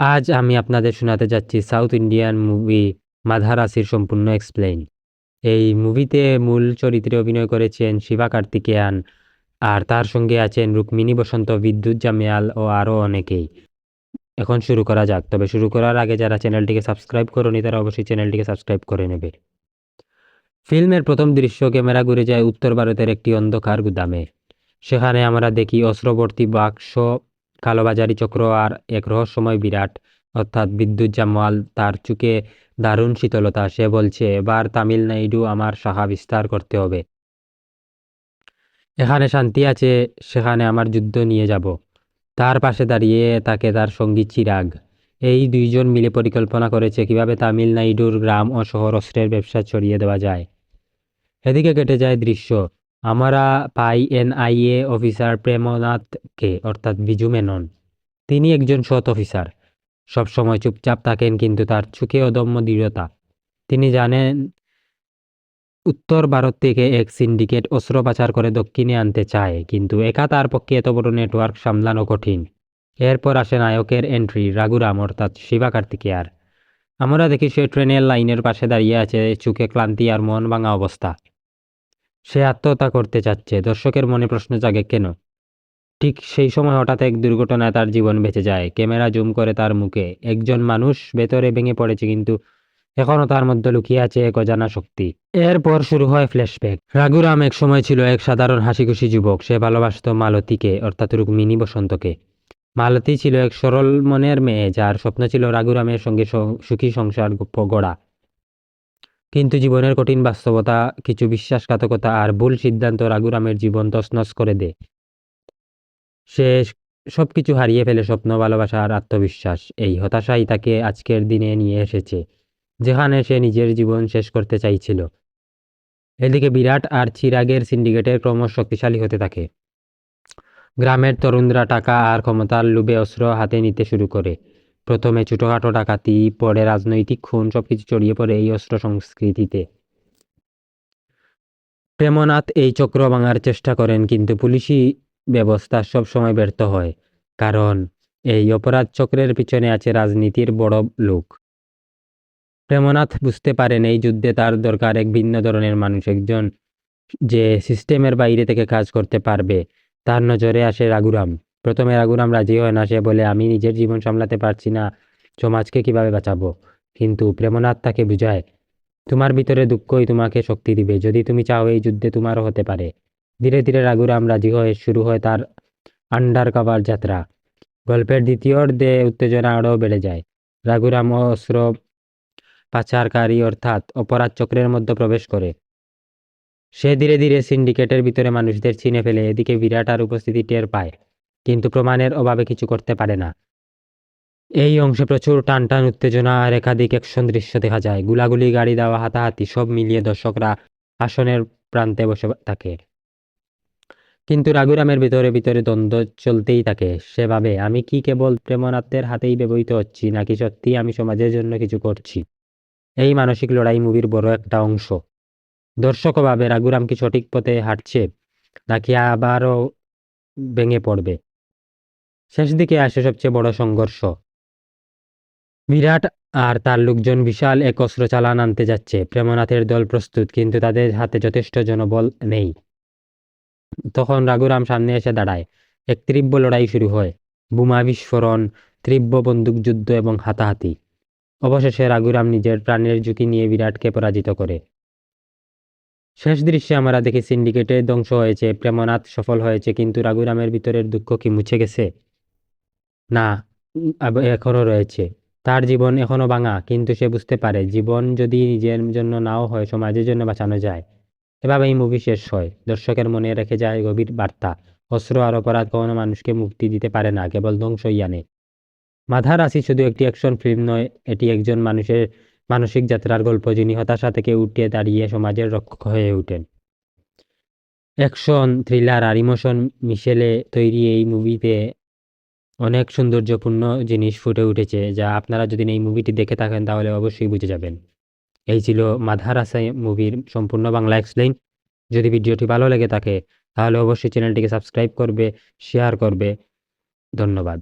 আজ আমি আপনাদের শোনাতে যাচ্ছি সাউথ ইন্ডিয়ান মুভি মাধারাসির সম্পূর্ণ এক্সপ্লেইন। এই মুভিতে মূল চরিত্রে অভিনয় করেছেন শিবা কার্তিকেয়ান, আর তার সঙ্গে আছেন রুক্মিণী বসন্ত, বিদ্যুৎ জামিয়াল ও আরও অনেকেই। এখন শুরু করা যাক, তবে শুরু করার আগে যারা চ্যানেলটিকে সাবস্ক্রাইব করনি, তারা অবশ্যই চ্যানেলটিকে সাবস্ক্রাইব করে নেবে। ফিল্মের প্রথম দৃশ্য ক্যামেরা ঘুরে যায় উত্তর ভারতের একটি অন্ধকার গুদামে। সেখানে আমরা দেখি অস্ত্রবর্তী বাক্স কালোবাজারি চক্র আর এক রহস্যময় বিরাট। অর্থাৎ বিদ্যুৎ জামাল তার চুকে দারুণ শীতলতা। সে বলছে, এবার তামিলনাড়ু আমার শাখা বিস্তার করতে হবে। এখানে শান্তি আছে, সেখানে আমার যুদ্ধ নিয়ে যাব। তার পাশে দাঁড়িয়ে তাকে তার সঙ্গী চিরাগ। এই দুইজন মিলে পরিকল্পনা করেছে কীভাবে তামিলনাড়ুর গ্রাম ও শহর অস্ত্রের ব্যবসা ছড়িয়ে দেওয়া যায়। এদিকে কেটে যায় দৃশ্য। আমরা পাই এনআইএ অফিসার প্রেমনাথকে, অর্থাৎ বিজু মেনন। তিনি একজন সৎ অফিসার। সবসময় চুপচাপ থাকেন, কিন্তু তার চোখে অদম্য দৃঢ়তা। তিনি জানেন, উত্তর ভারত থেকে এক সিন্ডিকেট অস্ত্র পাচার করে দক্ষিণে আনতে চায়, কিন্তু একা তার পক্ষে এত বড় নেটওয়ার্ক সামলানো কঠিন। এরপর আসে নায়কের এন্ট্রি, রাঘুরাম, অর্থাৎ শিবা কার্তিকেয়ার। আমরা দেখি সে ট্রেনের লাইনের পাশে দাঁড়িয়ে আছে, চোখে ক্লান্তি আর মন ভাঙা অবস্থা। সে আত্মহত্যা করতে চাচ্ছে। দর্শকের মনে প্রশ্ন জাগে, কেন? ঠিক সেই সময় হঠাৎ এক দুর্ঘটনায় তার জীবন বেঁচে যায়। ক্যামেরা জুম করে তার মুখে, একজন মানুষ ভেতরে ভেঙে পড়েছে, কিন্তু এখনও তার মধ্যে লুকিয়ে আছে এক অজানা শক্তি। এরপর শুরু হয় ফ্ল্যাশব্যাক। রাঘুরাম এক সময় ছিল এক সাধারণ হাসিখুশি যুবক। সে ভালোবাসত মালতীকে, অর্থাৎ রুক্মিণী বসন্তকে। মালতী ছিল এক সরল মনের মেয়ে, যার স্বপ্ন ছিল রাঘুরামের সঙ্গে সুখী সংসার গড়া। কিন্তু জীবনের কঠিন বাস্তবতা, কিছু বিশ্বাসঘাতকতা আর ভুল সিদ্ধান্ত রাগুরামের জীবন তছনছ করে দেয় সে সবকিছু হারিয়ে ফেলে স্বপ্ন, ভালোবাসা আর আত্মবিশ্বাস। এই হতাশাই তাকে আজকের দিনে নিয়ে এসেছে, যেখানে সে নিজের জীবন শেষ করতে চাইছিল। এদিকে বিরাট আর চিরাগের সিন্ডিকেটের ক্রমশ শক্তিশালী হতে থাকে। গ্রামের তরুণরা টাকা আর ক্ষমতার লোভে অস্ত্র হাতে নিতে শুরু করে। প্রথমে ছোটোখাটো ডাকাতি, পরে রাজনৈতিক খুন, সবকিছু ছড়িয়ে পড়ে এই অস্ত্র সংস্কৃতিতে। প্রেমনাথ এই চক্র ভাঙার চেষ্টা করেন, কিন্তু পুলিশি ব্যবস্থা সবসময় ব্যর্থ হয়, কারণ এই অপরাধ চক্রের পিছনে আছে রাজনীতির বড় লোক। প্রেমনাথ বুঝতে পারেন এই যুদ্ধে তার দরকার এক ভিন্ন ধরনের মানুষ, একজন যে সিস্টেমের বাইরে থেকে কাজ করতে পারবে। তার নজরে আসে রাঘুরাম। প্রথমে রাঘুরাম রাজি হয় না, সে বলে, আমি নিজের জীবন সামলাতে পারছি না, সমাজকে কীভাবে বাঁচাবো? কিন্তু প্রেমনাথ তাকে বুঝায়, তোমার ভিতরে দুঃখই তোমাকে শক্তি দিবে। যদি তুমি চাও এই যুদ্ধে তোমারও হতে পারে। ধীরে ধীরে রাঘুরাম রাজি হয়ে, শুরু হয় তার আন্ডার কাভার যাত্রা। গল্পের দ্বিতীয় অর্ধে উত্তেজনা আরও বেড়ে যায়। রাঘুরাম অস্ত্র পাচারকারী অর্থাৎ অপরাধ চক্রের মধ্যে প্রবেশ করে। সে ধীরে ধীরে সিন্ডিকেটের ভিতরে মানুষদের চিনে ফেলে, এদিকে বিরাট আর উপস্থিতি টের পায়। কিন্তু প্রমাণের অভাবে কিছু করতে পারে না। এই অংশে প্রচুর টান টান উত্তেজনা আর একাধিক অ্যাকশন দৃশ্য দেখা যায়। গুলাগুলি, গাড়ি দেওয়া, হাতাহাতি সব মিলিয়ে দর্শকরা আসনের প্রান্তে বসে থাকে। কিন্তু রাঘুরামের ভিতরে ভিতরে দ্বন্দ্ব চলতেই থাকে। সেভাবে আমি কি কেবল প্রেমনাথের হাতেই ব্যবহৃত হচ্ছি, নাকি সত্যি আমি সমাজের জন্য কিছু করছি? এই মানসিক লড়াই মুভির বড় একটা অংশ। দর্শকও ভাবে রাঘুরাম কি সঠিক পথে হাঁটছে, নাকি আবারও ভেঙে পড়বে? শেষ দিকে আসে সবচেয়ে বড় সংঘর্ষ। বিরাট আর তার লোকজন বিশাল এক অস্ত্র চালান আনতে যাচ্ছে। প্রেমনাথের দল প্রস্তুত, কিন্তু তাদের হাতে যথেষ্ট জনবল নেই। তখন রাঘুরাম সামনে এসে দাঁড়ায়। এক তীব্র লড়াই শুরু হয়। বোমা বিস্ফোরণ, তীব্র বন্দুকযুদ্ধ এবং হাতাহাতি। অবশেষে রাঘুরাম নিজের প্রাণের ঝুঁকি নিয়ে বিরাটকে পরাজিত করে। শেষ দৃশ্যে আমরা দেখি সিন্ডিকেটের ধ্বংস হয়েছে, প্রেমনাথ সফল হয়েছে, কিন্তু রাঘুরামের ভিতরের দুঃখ কি মুছে গেছে? না এখনও রয়েছে। তার জীবন এখনও ভাঙা, কিন্তু সে বুঝতে পারে, জীবন যদি নিজের জন্য নাও হয়, সমাজের জন্য বাঁচানো যায়। এভাবে এই মুভি শেষ হয়। দর্শকের মনে রেখে যায় গভীর বার্তা। অস্ত্র আর অপরাধ কখনো মানুষকে মুক্তি দিতে পারে না, কেবল ধ্বংসই আনে মাধার আসি শুধু একটি অ্যাকশন ফিল্ম নয়, এটি একজন মানুষের মানসিক যাত্রার গল্প, যিনি হতাশা থেকে উঠে দাঁড়িয়ে সমাজের রক্ষক হয়ে ওঠেন। অ্যাকশন থ্রিলার আর ইমোশন মিশেলে তৈরি এই মুভিতে অনেক সৌন্দর্যপূর্ণ জিনিস ফুটে উঠেছে যা আপনারা যদি এই মুভিটি দেখে থাকেন তাহলে অবশ্যই বুঝে যাবেন। এই ছিল মাধার আসাই মুভির সম্পূর্ণ বাংলা এক্সপ্লেন যদি ভিডিওটি ভালো লেগে থাকে, তাহলে অবশ্যই চ্যানেলটিকে সাবস্ক্রাইব করবে শেয়ার করবে। ধন্যবাদ।